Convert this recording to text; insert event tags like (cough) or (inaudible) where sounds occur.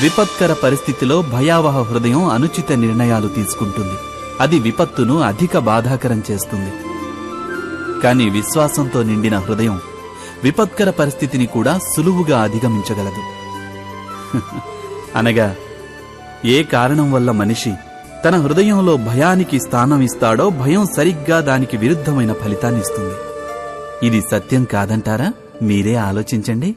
విపత్కర పరిస్థితిలో భయావహ హృదయం అనుచిత నిర్ణయాలు తీసుకుంటుంది. అది విపత్తును అధిక బాధాకరం చేస్తుంది. కాని విశ్వాసంతో నిండిన హృదయం విపత్కర పరిస్థితిని కూడా సులువుగా అధిగమించగలదు. (laughs) అనగా ఏ కారణం వల్ల మనిషి తన హృదయంలో భయానికి స్థానం ఇస్తాడో భయం సరిగ్గా దానికి విరుద్ధమైన ఫలితాన్నిస్తుంది ఇది సత్యం కాదంటారా? మీరే ఆలోచించండి.